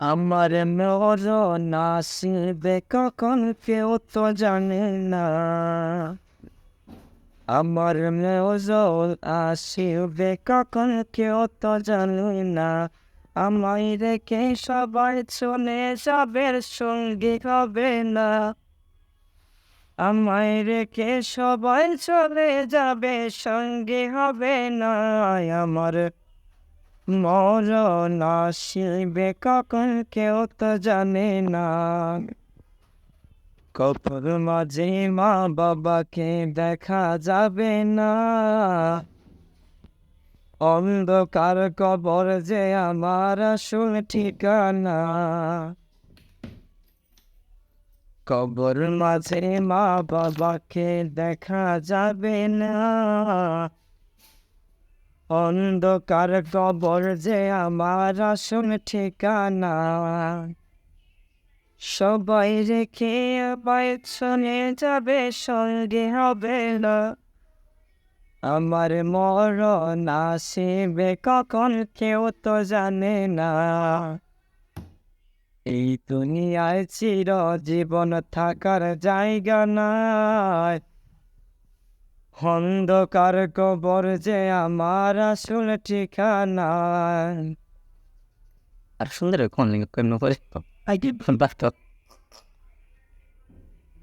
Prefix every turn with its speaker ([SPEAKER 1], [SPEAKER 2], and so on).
[SPEAKER 1] আমার মরণ আসবে কখন কেউ তো জানে না। আমার মরণ আসবে কখন কেউ তো জানে না। আমায় রেখে সবাই চলে যাবে, সঙ্গী হবে না। আমায় রেখে সবাই চলে যাবে, সঙ্গে হবে না। আমার মরণ আসিবে, কখন কেউ তো জানে না। কপর মাঝে মা বাবাকে দেখা যাবে না। অন্ধকার কবর যে আমার আসল ঠিকানা। কবর মাঝে মা বাবাকে দেখা যাবে না। অন্ধকার কবর যে আমার আসল ঠিকানা। সবাই রেখে আমায় চলে যাবে, সঙ্গে হবে না। আমার মরণ আসিবে কখন কেউ তো জানে না। এই দুনিয়ায় চির জীবন থাকার জায়গা নাই। অন্ধকার কবর যে আমার আসল ঠিকানা।
[SPEAKER 2] আর সুন্দর কোন লিঙ্গ কেমন করে?
[SPEAKER 1] আই
[SPEAKER 2] বাস্তব।